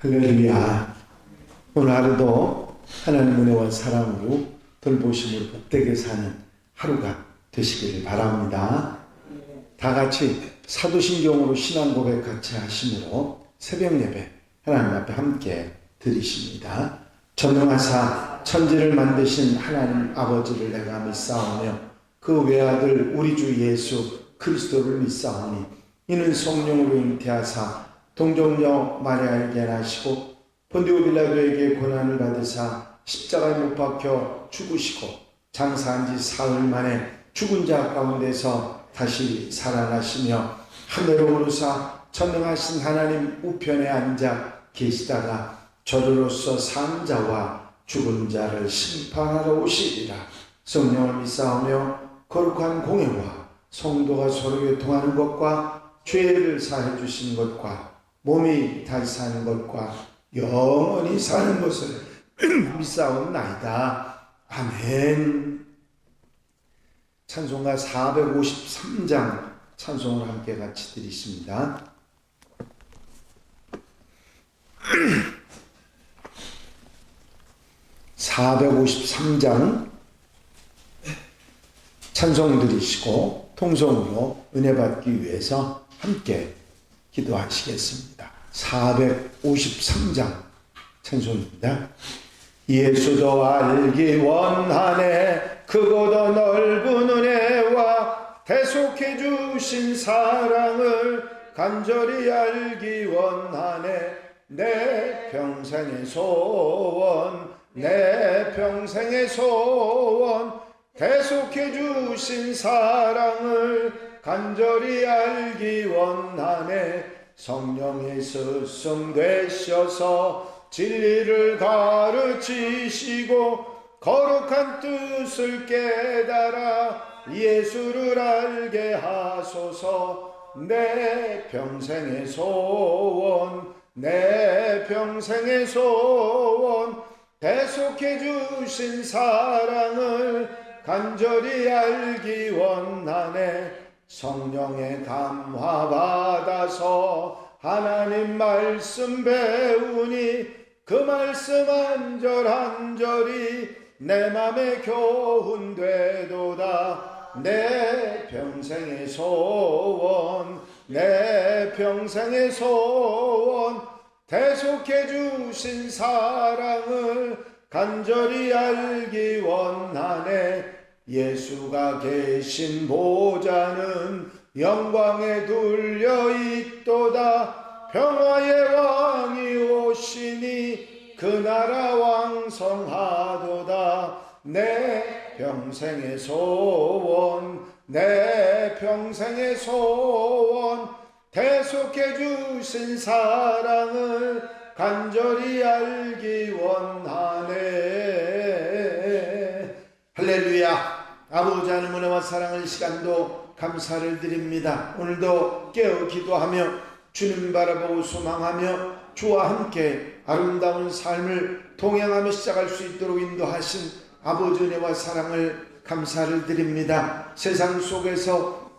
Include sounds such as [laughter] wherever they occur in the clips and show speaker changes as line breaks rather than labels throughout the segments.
할렐루야. 오늘 하루도 하나님 은혜와 사랑으로 돌보심으로 복되게 사는 하루가 되시기를 바랍니다. 다 같이 사도신경으로 신앙 고백 같이 하심으로 새벽 예배 하나님 앞에 함께 드리십니다. 전능하사 천지를 만드신 하나님 아버지를 내가 믿사오며 그 외아들 우리 주 예수 그리스도를 믿사오니 이는 성령으로 잉태하사 동정녀 마리아에게 나시고 본디오 빌라도에게 고난을 받으사 십자가에 못 박혀 죽으시고 장사한 지 사흘 만에 죽은 자 가운데서 다시 살아나시며 하늘로 오르사 전능하신 하나님 우편에 앉아 계시다가 저로로서 산 자와 죽은 자를 심판하러 오시리라. 성령을 믿사오며 거룩한 공예와 성도가 서로 교통하는 것과 죄를 사해 주신 것과 몸이 다시 사는 것과 영원히 사는 것을 [clears throat] 믿사옵나이다. 아멘. 찬송가 453장 찬송을 함께 같이 드리십니다. (453장) [clears throat] 찬송 드리시고 통성으로 은혜 받기 위해서 함께 기도하시겠습니다. 453장 찬송입니다. 예수도 알기 원하네 크고도 넓은 은혜와 대속해 주신 사랑을 간절히 알기 원하네 내 평생의 소원 내 평생의 소원 대속해 주신 사랑을 간절히 알기 원하네. 성령의 스승 되셔서 진리를 가르치시고 거룩한 뜻을 깨달아 예수를 알게 하소서. 내 평생의 소원 내 평생의 소원. 대속해 주신 사랑을 간절히 알기 원하네 성령의 감화 받아서 하나님 말씀 배우니 그 말씀 한절 한절이 내 맘에 교훈 되도다. 내 평생의 소원 내 평생의 소원 대속해 주신 사랑을 간절히 알기 원하네 예수가 계신 보좌는 영광에 둘려 있도다. 평화의 왕이 오시니 그 나라 왕성하도다. 내 평생의 소원 내 평생의 소원 대속해 주신 사랑을 간절히 알기 원하네. 할렐루야 아버지 하나님 은혜와 사랑을 시간도 감사를 드립니다 오늘도 깨어 기도하며 주님 바라보고 소망하며 주와 함께 아름다운 삶을 동행하며 시작할 수 있도록 인도하신 아버지 은혜와 사랑을 감사를 드립니다 세상 속에서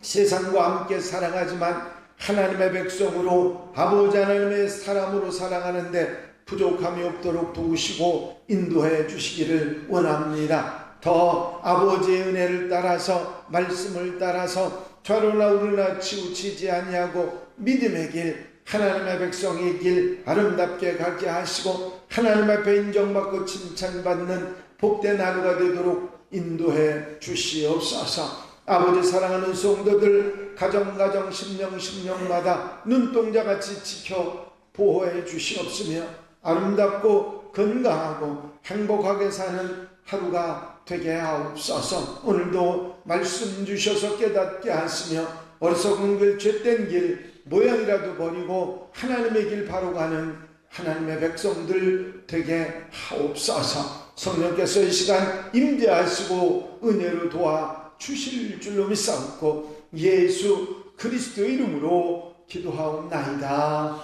세상과 함께 사랑하지만 하나님의 백성으로 아버지 하나님의 사람으로 살아가는데 부족함이 없도록 도우시고 인도해 주시기를 원합니다. 더 아버지의 은혜를 따라서 말씀을 따라서 좌로나 우르나 치우치지 아니하고 믿음의 길 하나님의 백성의 길 아름답게 가게 하시고 하나님 앞에 인정받고 칭찬받는 복된 하루가 되도록 인도해 주시옵소서. 아버지 사랑하는 성도들 가정가정 심령 심령마다 눈동자같이 지켜 보호해 주시옵으며 아름답고 건강하고 행복하게 사는 하루가 되게 하옵소서 오늘도 말씀 주셔서 깨닫게 하시며 어리석은 길 죄된 길 모양이라도 버리고 하나님의 길 바로 가는 하나님의 백성들 되게 하옵소서 성령께서 이 시간 임재하시고 은혜로 도와 주실 줄로 믿사옵고 예수 그리스도의 이름으로 기도하옵나이다.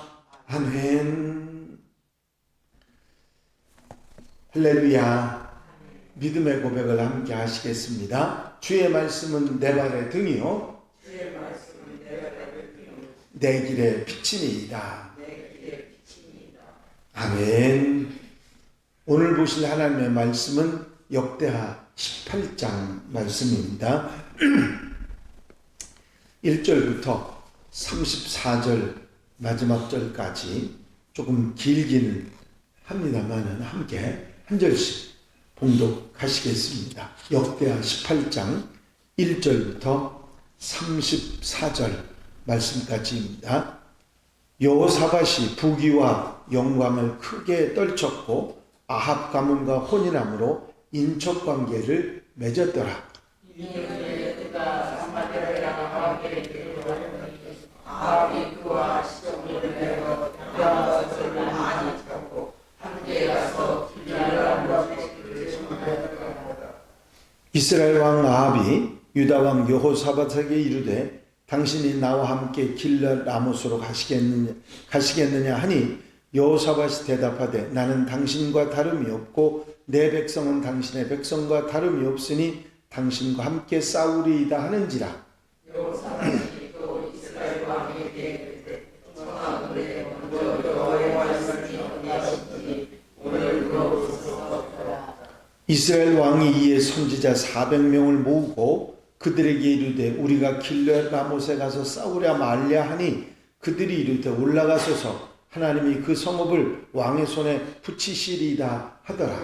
아멘. 할렐루야. 믿음의 고백을 함께 하시겠습니다. 주의 말씀은 내 발의 등이요.
주의 말씀은 내
길의 빛이니이다.
내 길에 비치니
아멘. 오늘 보실 하나님의 말씀은 역대하 18장 말씀입니다. [clears throat] 1절부터 34절 마지막 절까지 조금 길기는 합니다만은 함께 한 절씩 봉독하시겠습니다. 역대하 18장 1절부터 34절 말씀까지입니다. 여호사밧이 부귀와 영광을 크게 떨쳤고 아합 가문과 혼인함으로 인척 관계를 맺었더라. 이 스라엘 왕 아합이 유다 왕 여호사밧에게 이르되 당신이 나와 함께 길라 라모스로 가시겠느냐, 가시겠느냐 하니 여호사밧이 대답하되 나는 당신과 다름이 없고 내 백성은 당신의 백성과 다름이 없으니 당신과 함께 싸우리이다 하는지라 이스라엘 왕이 이에 선지자 400명을 모으고 그들에게 이르되 우리가 길르 라못에 가서 싸우랴 말랴 하니 그들이 이르되 올라가소서 하나님이 그 성읍을 왕의 손에 붙이시리이다 하더라.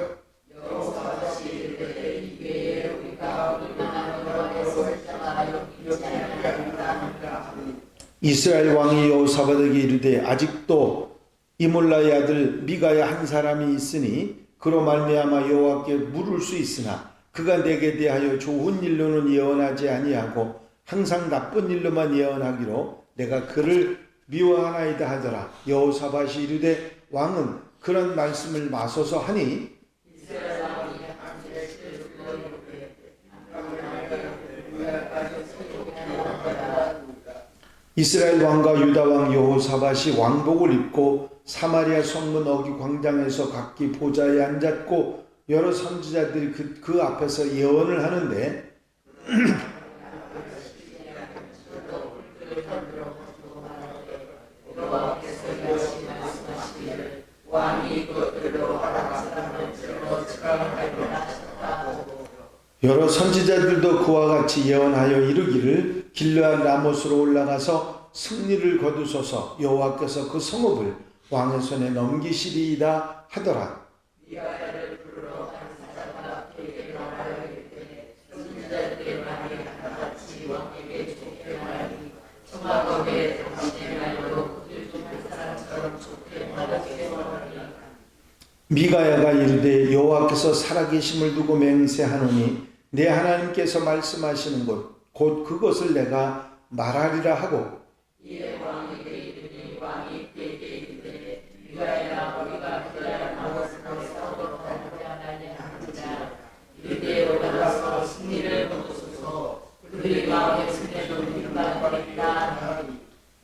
이스라엘 왕이 여호사밧에게 이르되 아직도 이몰라의 아들 미가야 한 사람이 있으니 그로 말미암아 여호와께 물을 수 있으나 그가 내게 대하여 좋은 일로는 예언하지 아니하고 항상 나쁜 일로만 예언하기로 내가 그를 미워하나이다 하더라. 여호사밧이 이르되 왕은 그런 말씀을 마소서 하니 이스라엘 왕과 유다 왕 여호사밧이 왕복을 입고 사마리아 성문 어기 광장에서 각기 보좌에 앉았고 여러 선지자들이 그, 그 앞에서 예언을 하는데 여러 선지자들도 그와 같이 예언하여 이르기를 길르한 라못으로 올라가서 승리를 거두소서 여호와께서 그 성읍을 왕의 손에 넘기시리이다 하더라. 미가야가 이르되 여호와께서 살아계심을 두고 맹세하노니 내 하나님께서 말씀하시는 곳 곧 그것을 내가 말하리라 하고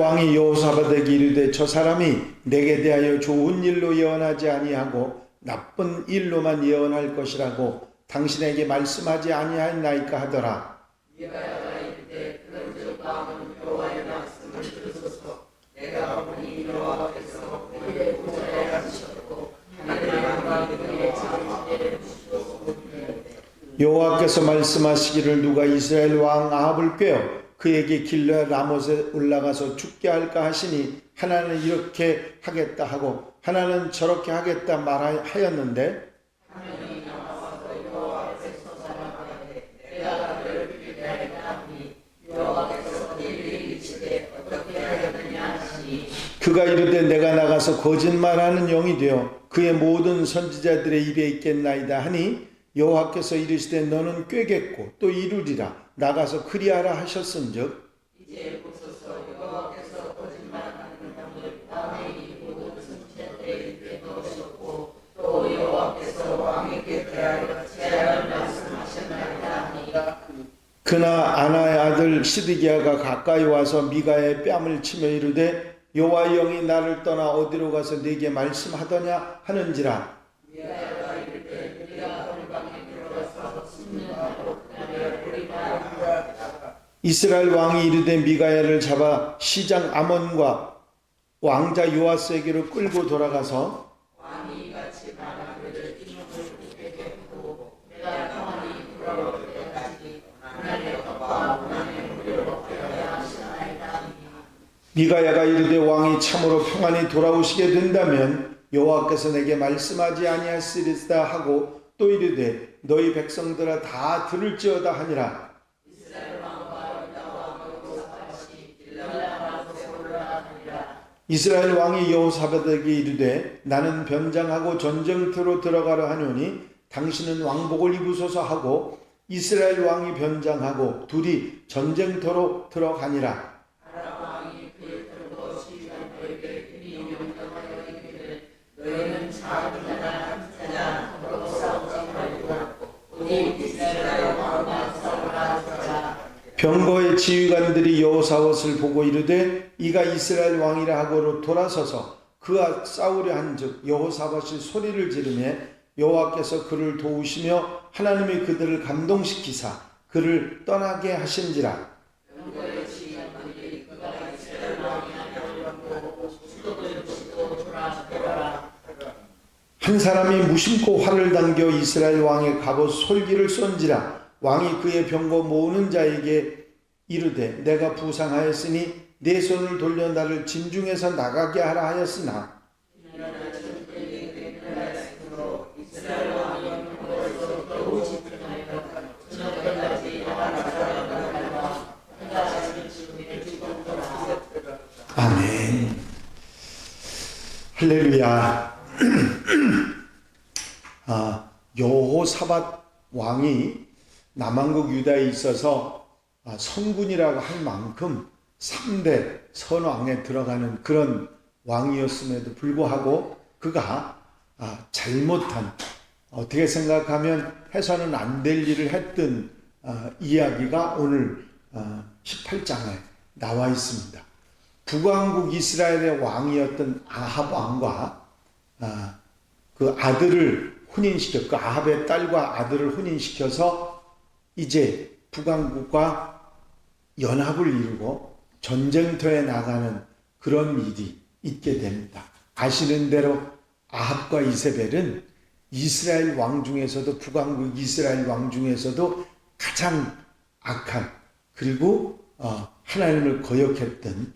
왕이 여호사밧에게 이르되 저 사람이 내게 대하여 좋은 일로 예언하지 아니하고 나쁜 일로만 예언할 것이라고 당신에게 말씀하지 아니하나이까 하더라. 여호와께서 말씀하시기를 누가 이스라엘 왕 아합을 꾀어 그에게 길러 라못에 올라가서 죽게 할까 하시니 하나는 이렇게 하겠다 하고 하나는 저렇게 하겠다 말하였는데 그가 이르되 내가 나가서 거짓말하는 영이 되어 그의 모든 선지자들의 입에 있겠나이다 하니 여호와께서 이르시되 너는 꾀겠고 또 이루리라 나가서 그리하라 하셨은 즉, 그나 아나의 아들 시드기야가 가까이 와서 미가의 뺨을 치며 이르되 여호와의 영이 나를 떠나 어디로 가서 네게 말씀하더냐 하는지라 미가야. 이스라엘 왕이 이르되 미가야를 잡아 시장 아몬과 왕자 요아스에게로 끌고 돌아가서 미가야가 이르되 왕이 참으로 평안히 돌아오시게 된다면 여호와께서 내게 말씀하지 아니하시리다 하고 또 이르되 너희 백성들아 다 들을지어다 하니라 이스라엘 왕이 여호사밧에게 이르되 나는 변장하고 전쟁터로 들어가려 하노니 당신은 왕복을 입으소서 하고 이스라엘 왕이 변장하고 둘이 전쟁터로 들어가니라 병거의 지휘관들이 여호사밧을 보고 이르되 이가 이스라엘 왕이라 하고로 돌아서서 그와 싸우려 한즉 여호사밧이 소리를 지르며 여호와께서 그를 도우시며 하나님이 그들을 감동시키사 그를 떠나게 하신지라. 한 사람이 무심코 활을 당겨 이스라엘 왕의 갑옷 솔기를 쏜지라 왕이 그의 병거 모으는 자에게 이르되 내가 부상하였으니 내 손을 돌려 나를 진중에서 나가게 하라 하였으나. 아멘. 할렐루야. [clears throat] 아, 여호사밧 왕이 남한국 유다에 있어서 아, 성군이라고 할 만큼 3대 선왕에 들어가는 그런 왕이었음에도 불구하고 그가 아, 잘못한 어떻게 생각하면 해서는 안 될 일을 했던 아, 이야기가 오늘 18장에 나와 있습니다. 북왕국 이스라엘의 왕이었던 아합 왕과 그 아들을 혼인시켜 그 아합의 딸과 아들을 혼인시켜서 이제 북왕국과 연합을 이루고 전쟁터에 나가는 그런 일이 있게 됩니다. 아시는 대로 아합과 이세벨은 이스라엘 왕 중에서도 북왕국 이스라엘 왕 중에서도 가장 악한 그리고 어, 하나님을 거역했던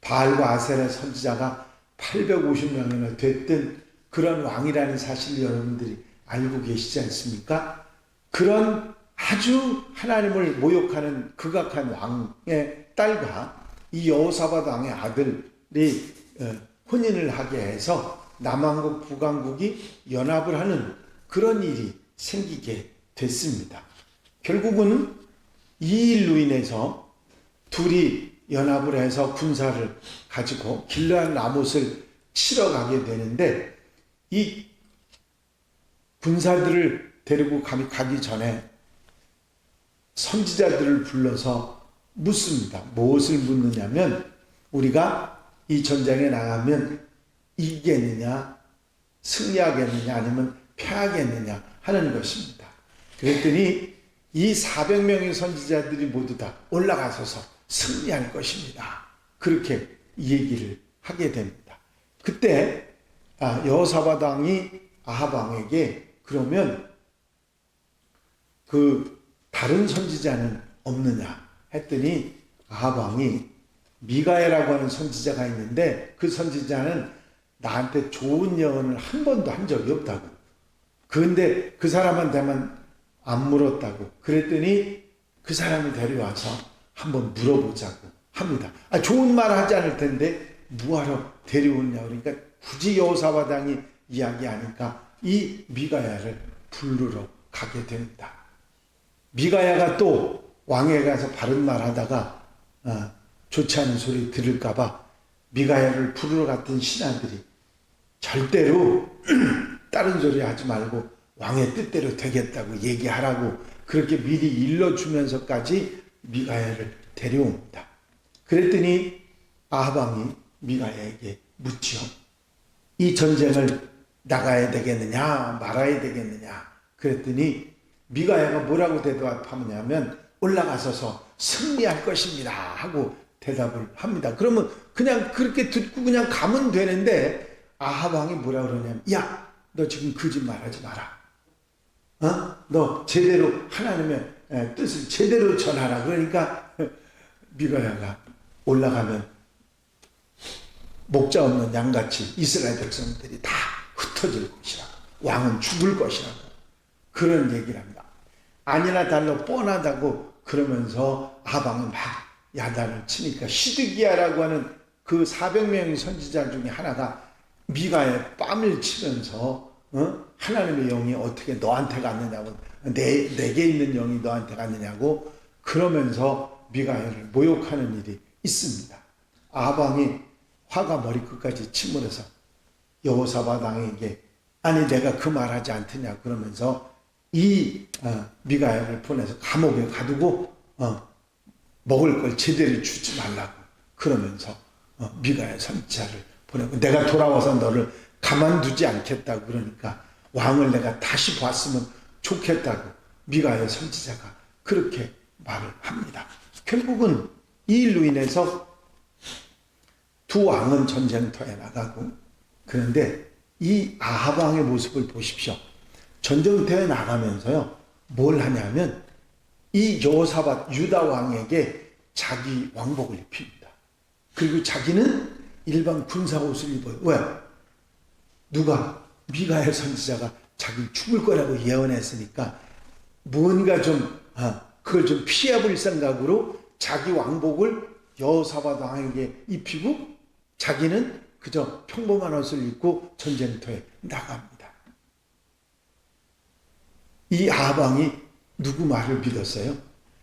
바알과 아세라 선지자가 850명이나 됐던 그런 왕이라는 사실 여러분들이 알고 계시지 않습니까? 그런 아주 하나님을 모욕하는 극악한 왕의 딸과 이 여호사밧 왕의 아들이 어, 혼인을 하게 해서 남왕국 북왕국이 연합을 하는 그런 일이 생기게 됐습니다. 결국은 이 일로 인해서 둘이 연합을 해서 군사를 가지고 길르한 라못을 치러 가게 되는데 이 군사들을 데리고 가기 전에 선지자들을 불러서 묻습니다. 무엇을 묻느냐면 우리가 이 전쟁에 나가면 이기겠느냐, 승리하겠느냐, 아니면 패하겠느냐 하는 것입니다. 그랬더니 이 400명의 선지자들이 모두 다 올라가서서 승리할 것입니다. 그렇게 얘기를 하게 됩니다. 그때 아, 아합 왕에게 그러면 그 다른 선지자는 없느냐 했더니 아합 왕이 미가엘라고 하는 선지자가 있는데 그 선지자는 나한테 좋은 예언을 한 번도 한 적이 없다고. 그런데 그 사람한테만 안 물었다고. 그랬더니 그 사람을 데려와서 한번 물어보자고 합니다. 아, 좋은 말 하지 않을 텐데 뭐하러 데려오냐 그러니까 굳이 여호사바당이 이야기하니까 이 미가야를 부르러 가게 됩니다. 미가야가 또 왕에 가서 바른 말 하다가 어, 좋지 않은 소리 들을까봐 미가야를 부르러 갔던 신하들이 절대로 [clears throat] 다른 소리 하지 말고 왕의 뜻대로 되겠다고 얘기하라고 그렇게 미리 일러주면서까지 미가야를 데려옵니다. 그랬더니 아합왕이 미가야에게 묻지요. 이 전쟁을 나가야 되겠느냐 말아야 되겠느냐 그랬더니 미가야가 뭐라고 대답하냐면 올라가서서 승리할 것입니다 하고 대답을 합니다. 그러면 그냥 그렇게 듣고 그냥 가면 되는데 아합 왕이 뭐라 그러냐면 야 너 지금 거짓말하지 마라. 어? 너 제대로 하나님의 에, 뜻을 제대로 전하라. 그러니까 미가야가 올라가면 목자 없는 양같이 이스라엘 백성들이 다 흩어질 것이라고 왕은 죽을 것이라고 그런 얘기를 합니다. 아니나 달러 뻔하다고 그러면서 아방은 막 야단을 치니까 시드기야라고 하는 그 400명의 선지자 중에 하나가 미가에 뺨을 치면서 어? 하나님의 영이 어떻게 너한테 갔느냐고 내, 내게 있는 영이 너한테 갔느냐고 그러면서 미가엘을 모욕하는 일이 있습니다. 아방이 화가 머리끝까지 침몰해서 여호사밧 왕에게 아니 내가 그 말하지 않더냐 그러면서 이 어, 미가엘을 보내서 감옥에 가두고 어, 먹을 걸 제대로 주지 말라고 그러면서 어, 미가엘 선지자를 보내고 내가 돌아와서 너를 가만두지 않겠다고 그러니까 왕을 내가 다시 봤으면 좋겠다고 미가엘 선지자가 그렇게 말을 합니다. 결국은 이 일로 인해서 두 왕은 전쟁터에 나가고 그런데 이 아합 왕의 모습을 보십시오. 전쟁터에 나가면서요. 뭘 하냐면 이 여호사밧 유다 왕에게 자기 왕복을 입힙니다. 그리고 자기는 일반 군사 옷을 입어요. 왜? 누가 미가엘 선지자가 자기 죽을 거라고 예언했으니까 뭔가 좀 아, 그걸 좀 피해볼 생각으로 자기 왕복을 여호사밧 왕에게 입히고 자기는 그저 평범한 옷을 입고 전쟁터에 나갑니다. 이 아방이 누구 말을 믿었어요?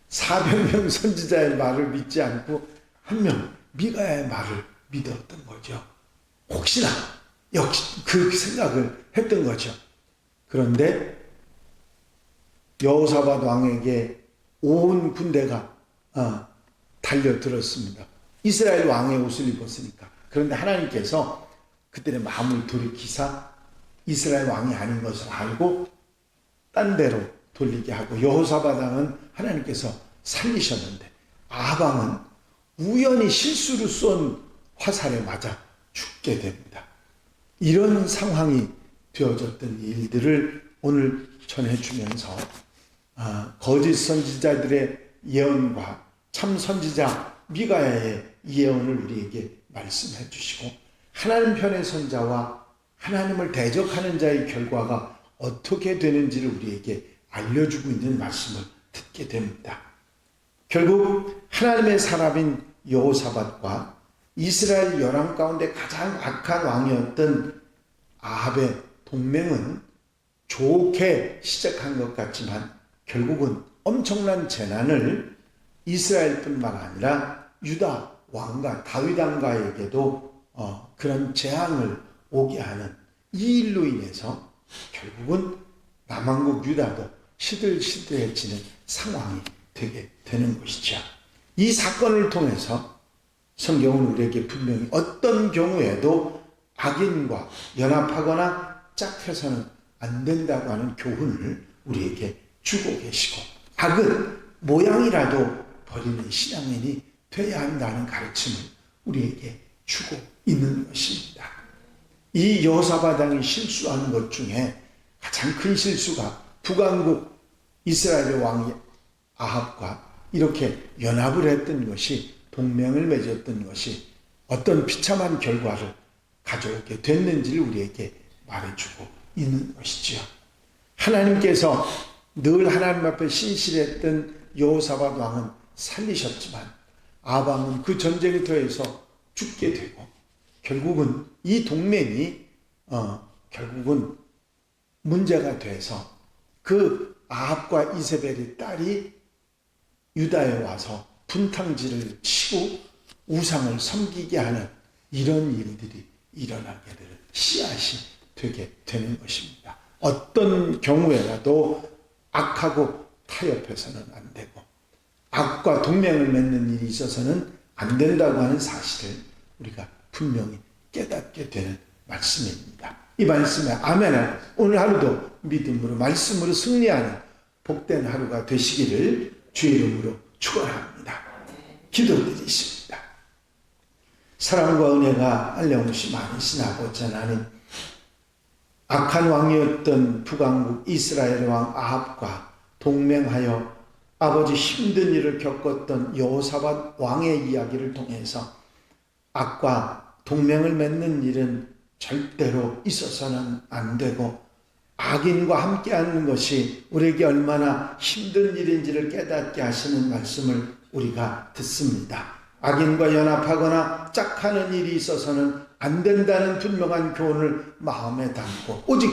400명 선지자의 말을 믿지 않고 한 명 미가의 말을 믿었던 거죠. 혹시나 역시 그 생각을 했던 거죠. 그런데 여호사밧 왕에게 온 군대가 어, 달려들었습니다. 이스라엘 왕의 옷을 입었으니까. 그런데 하나님께서 그들의 마음을 돌이키사 이스라엘 왕이 아닌 것을 알고 딴 데로 돌리게 하고 여호사밧 왕은 하나님께서 살리셨는데 아방은 우연히 실수로 쏜 화살에 맞아 죽게 됩니다. 이런 상황이 되어졌던 일들을 오늘 전해주면서 아, 거짓 선지자들의 예언과 참 선지자 미가야의 예언을 우리에게 말씀해 주시고 하나님 편의 선자와 하나님을 대적하는 자의 결과가 어떻게 되는지를 우리에게 알려주고 있는 말씀을 듣게 됩니다. 결국 하나님의 사람인 여호사밧과 이스라엘 연합 가운데 가장 악한 왕이었던 아합의 동맹은 좋게 시작한 것 같지만 결국은 엄청난 재난을 이스라엘뿐만 아니라 유다 왕과 다윗 왕가에게도 어, 그런 재앙을 오게 하는 이 일로 인해서 결국은 남한국 유다도 시들시들해지는 상황이 되게 되는 것이죠. 이 사건을 통해서 성경은 우리에게 분명히 어떤 경우에도 악인과 연합하거나 짝해서는 안 된다고 하는 교훈을 우리에게 주고 계시고 악은 모양이라도 버리는 신앙인이 돼야 한다는 가르침을 우리에게 주고 있는 것입니다. 이 여호사바당이 실수하는 것 중에 가장 큰 실수가 북왕국 이스라엘의 왕 아합과 이렇게 연합을 했던 것이 동맹을 맺었던 것이 어떤 비참한 결과를 가져오게 됐는지를 우리에게 말해주고 있는 것이지요. 하나님께서 늘 하나님 앞에 신실했던 여호사밧 왕은 살리셨지만 아방은 그 전쟁터에서 죽게 되고 결국은 이 동맹이 어, 결국은 문제가 돼서 그 아합과 이세벨의 딸이 유다에 와서 분탕질을 치고 우상을 섬기게 하는 이런 일들이 일어나게 되는 씨앗이 되게 되는 것입니다. 어떤 경우에라도 악하고 타협해서는 안 되고 악과 동맹을 맺는 일이 있어서는 안 된다고 하는 사실을 우리가 분명히 깨닫게 되는 말씀입니다. 이 말씀에 아멘을 오늘 하루도 믿음으로 말씀으로 승리하는 복된 하루가 되시기를 주의 이름으로 축원합니다. 기도드리십니다. 사랑과 은혜가 알려오시 많으신 아버지 하나님 악한 왕이었던 북왕국 이스라엘 왕 아합과 동맹하여 아버지 힘든 일을 겪었던 여호사밧 왕의 이야기를 통해서 악과 동맹을 맺는 일은 절대로 있어서는 안 되고 악인과 함께하는 것이 우리에게 얼마나 힘든 일인지를 깨닫게 하시는 말씀을 우리가 듣습니다. 악인과 연합하거나 짝하는 일이 있어서는 안 된다는 분명한 교훈을 마음에 담고 오직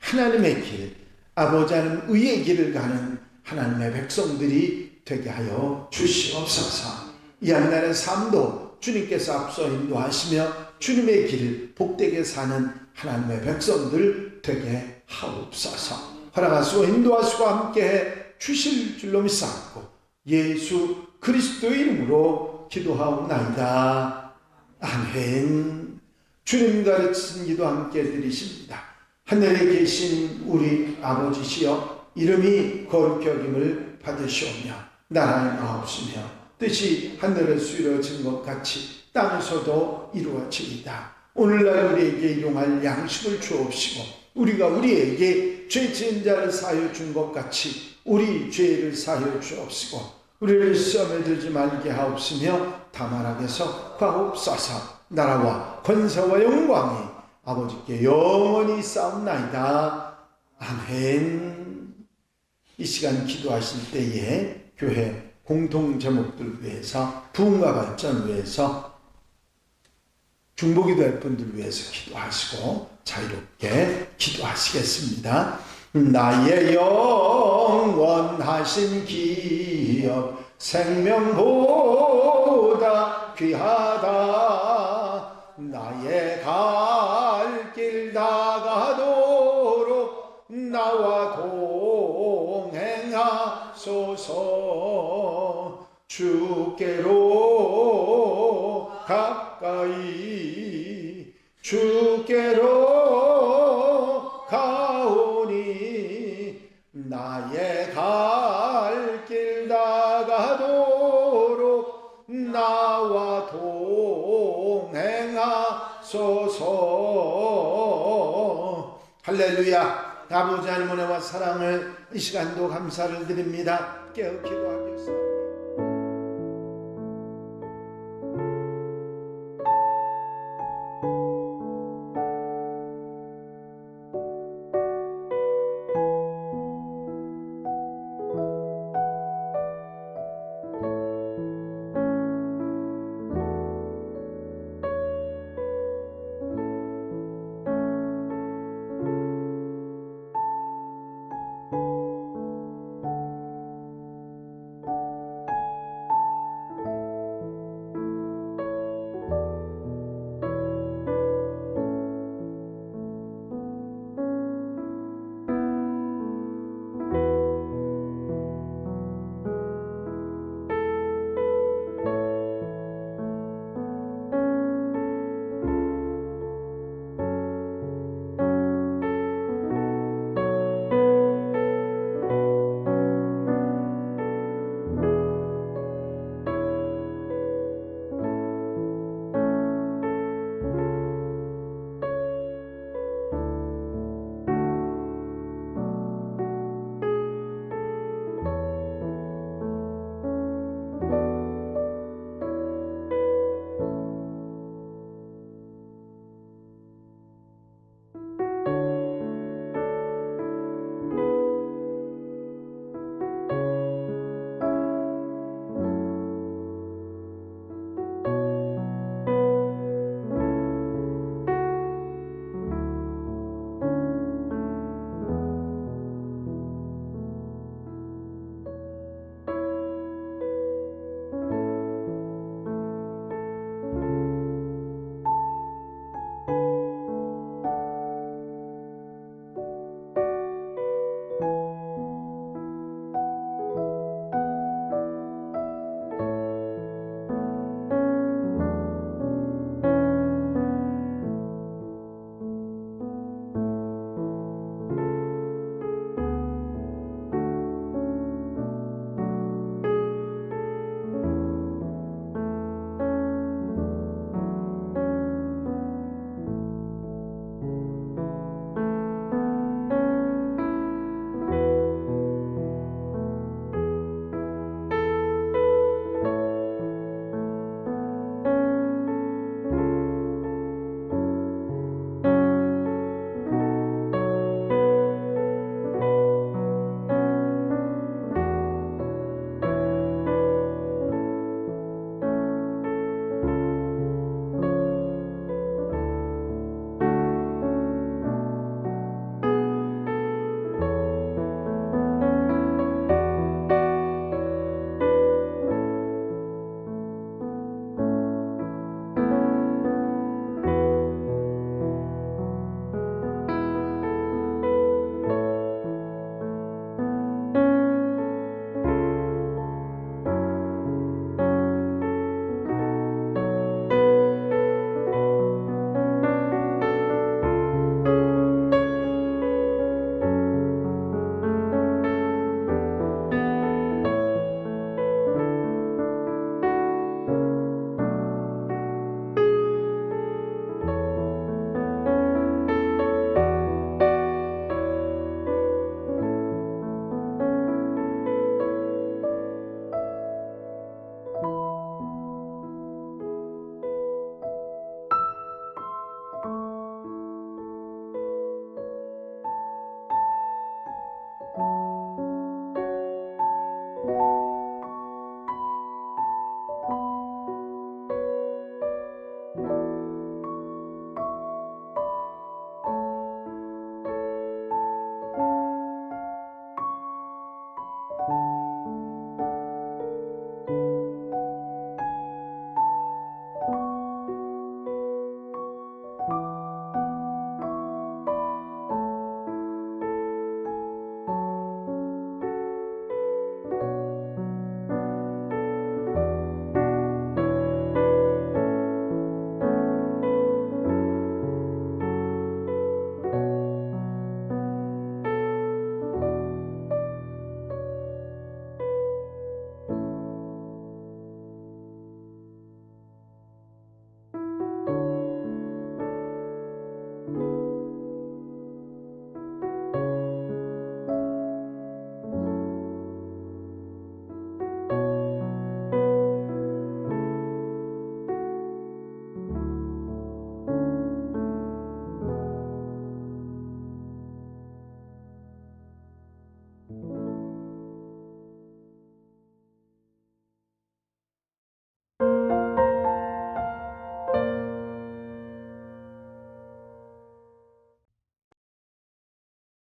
하나님의 길, 아버지 하나님 의의 길을 가는 하나님의 백성들이 되게 하여 주시옵소서. 이 한날의 삶도 주님께서 앞서 인도하시며 주님의 길을 복되게 사는 하나님의 백성들 되게 하옵소서. 허락하시고 인도하시고 함께해 주실 줄로 믿사옵고 예수 그리스도의 이름으로 기도하옵나이다. 아멘. 주님 가르친 기도 함께 드리십니다. 하늘에 계신 우리 아버지시여 이름이 거룩히 여김을 받으시오며 나라의 마옵시며 뜻이 하늘에서 이루어진 것 같이 땅에서도 이루어지이다. 오늘날 우리에게 일용할 양식을 주옵시고 우리가 우리에게 죄 지은 자를 사하여 준 것 같이 우리 죄를 사하여 주옵시고 우리를 시험에 들지 말게 하옵시며 다만 악에서 구하옵소서 나라와 권세와 영광이 아버지께 영원히 싸움나이다. 아멘. 이 시간 기도하실 때에 교회 공통 제목들 위해서 부흥과 발전 위해서 중보기도 할 분들 위해서 기도하시고 자유롭게 기도하시겠습니다. 나의 영원하신 기업 생명보다 귀하다 나의 갈 주께로 가까이 주께로 가오니 나의 갈길 다가도록 나와 동행하소서. 할렐루야. 아버지 은혜와 사랑을 이 시간도 감사를 드립니다. 깨어 기도하겠습니다